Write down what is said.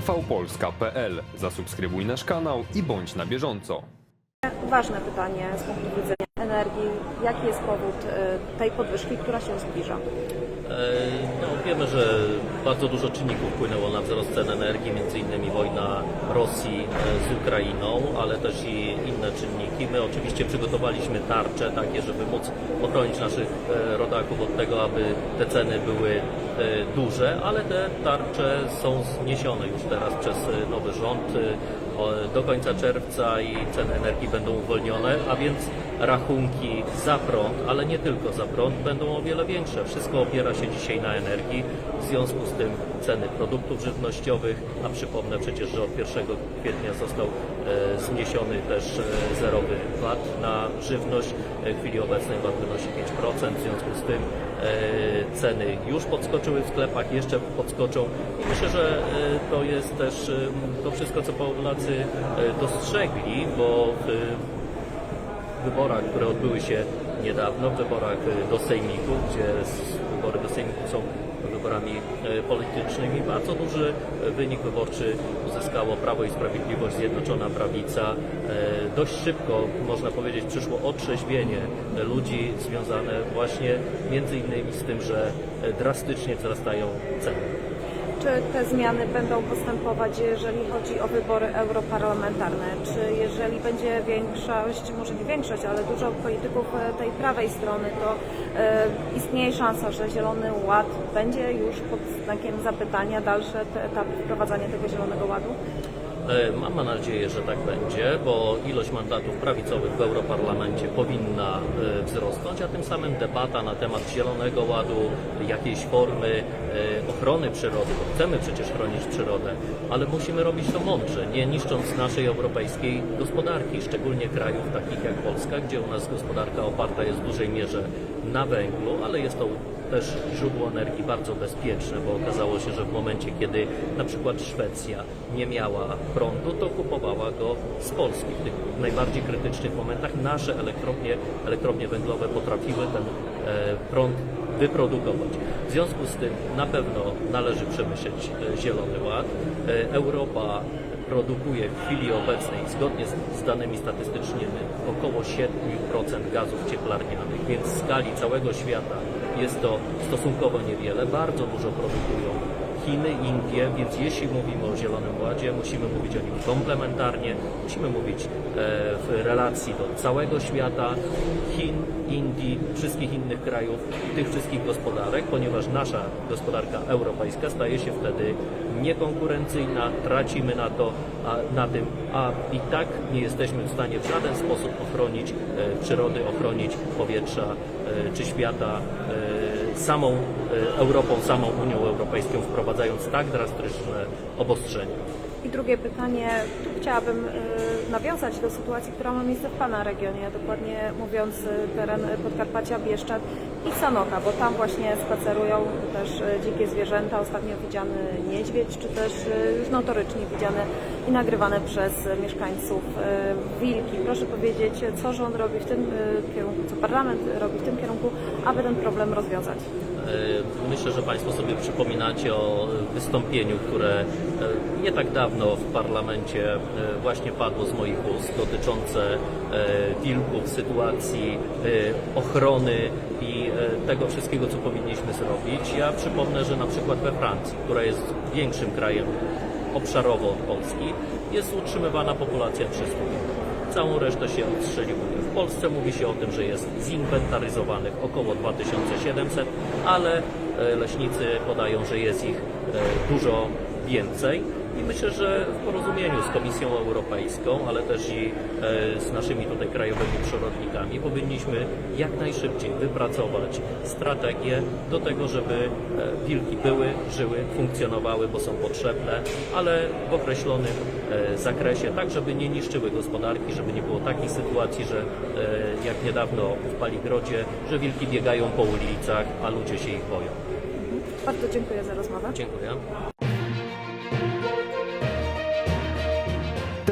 tvpolska.pl. Zasubskrybuj nasz kanał i bądź na bieżąco. Ważne pytanie z punktu widzenia energii. Jaki jest powód y, tej podwyżki, która się zbliża? E, No, wiemy, że bardzo dużo czynników wpłynęło na wzrost cen energii, między innymi wojna Rosji e, z Ukrainą, ale też i inne czynniki. My oczywiście przygotowaliśmy tarcze takie, żeby móc ochronić naszych e, rodaków od tego, aby te ceny były duże, ale te tarcze są zniesione już teraz przez nowy rząd. Do końca czerwca i ceny energii będą uwolnione, a więc rachunki za prąd, ale nie tylko za prąd, będą o wiele większe. Wszystko opiera się dzisiaj na energii. W związku z tym ceny produktów żywnościowych, a przypomnę przecież, że od 1 kwietnia został e, zniesiony też e, zerowy VAT na żywność. E, W chwili obecnej VAT wynosi 5%, w związku z tym ceny już podskoczyły w sklepach, jeszcze podskoczą. Myślę, że to jest też to wszystko, co Polacy e, dostrzegli, bo w wyborach, które odbyły się niedawno, w wyborach e, do Sejmiku, gdzie wybory do Sejmiku są wyborami e, politycznymi. Bardzo duży e, wynik wyborczy uzyskało Prawo i Sprawiedliwość, Zjednoczona Prawica. E, Dość szybko, można powiedzieć, przyszło otrzeźwienie e, ludzi związane właśnie między innymi z tym, że e, drastycznie wzrastają ceny. Czy te zmiany będą postępować, jeżeli chodzi o wybory europarlamentarne? Czy jeżeli będzie większość, może nie większość, ale dużo polityków e, tej prawej strony, to e, istnieje szansa, że Zielony Ład będzie już pod znakiem zapytania dalsze etapy wprowadzania tego Zielonego Ładu? E, Mam nadzieję, że tak będzie, bo ilość mandatów prawicowych w Europarlamencie powinna e, wzrosnąć, a tym samym debata na temat Zielonego Ładu, jakiejś formy e, ochrony przyrody, bo chcemy przecież chronić przyrodę, ale musimy robić to mądrze, nie niszcząc naszej europejskiej gospodarki, szczególnie krajów takich jak Polska, gdzie u nas gospodarka oparta jest w dużej mierze na węglu, ale jest to też źródło energii bardzo bezpieczne, bo okazało się, że w momencie, kiedy na przykład Szwecja nie miała prądu, to kupowała go z Polski. W tych najbardziej krytycznych momentach nasze elektrownie, elektrownie węglowe potrafiły ten e, prąd wyprodukować. W związku z tym na pewno należy przemyśleć e, Zielony Ład. E, Europa produkuje w chwili obecnej, zgodnie z, z danymi statystycznymi, około 7% gazów cieplarnianych, więc w skali całego świata jest to stosunkowo niewiele. Bardzo dużo produkują Chiny, Indie, więc jeśli mówimy o Zielonym Ładzie, musimy mówić o nim komplementarnie, musimy mówić e, w relacji do całego świata, Chin, Indii, wszystkich innych krajów, tych wszystkich gospodarek, ponieważ nasza gospodarka europejska staje się wtedy niekonkurencyjna, tracimy na to, a, na tym, a i tak nie jesteśmy w stanie w żaden sposób ochronić e, przyrody, ochronić powietrza e, czy świata samą e, Europą, samą Unią Europejską, wprowadzając tak drastyczne obostrzenia. I drugie pytanie, tu chciałabym y, nawiązać do sytuacji, która ma miejsce w Pana regionie, dokładnie mówiąc y, teren Podkarpacia, Bieszczad i Sanoka, bo tam właśnie spacerują też y, dzikie zwierzęta, ostatnio widziany niedźwiedź, czy też już notorycznie widziane i nagrywane przez mieszkańców wilki. Proszę powiedzieć, co rząd robi w tym kierunku, co parlament robi w tym kierunku, aby ten problem rozwiązać? Myślę, że Państwo sobie przypominacie o wystąpieniu, które nie tak dawno w parlamencie e, właśnie padło z moich ust, dotyczące e, wilków, sytuacji e, ochrony i tego wszystkiego, co powinniśmy zrobić. Ja przypomnę, że na przykład we Francji, która jest większym krajem obszarowo od Polski, jest utrzymywana populacja 300 wilków. Całą resztę się odstrzeliwuje. W Polsce mówi się o tym, że jest zinwentaryzowanych około 2700, ale leśnicy podają, że jest ich dużo więcej. I myślę, że w porozumieniu z Komisją Europejską, ale też i e, z naszymi tutaj krajowymi przyrodnikami powinniśmy jak najszybciej wypracować strategię do tego, żeby e, wilki były, żyły, funkcnowały, bo są potrzebne, ale w określonym e, zakresie, tak żeby nie niszczyły gospodarki, żeby nie było takich sytuacji, że jak niedawno w Paligrodzie, że wilki biegają po ulicach, a ludzie się ich boją. Bardzo dziękuję za rozmowę. Dziękuję.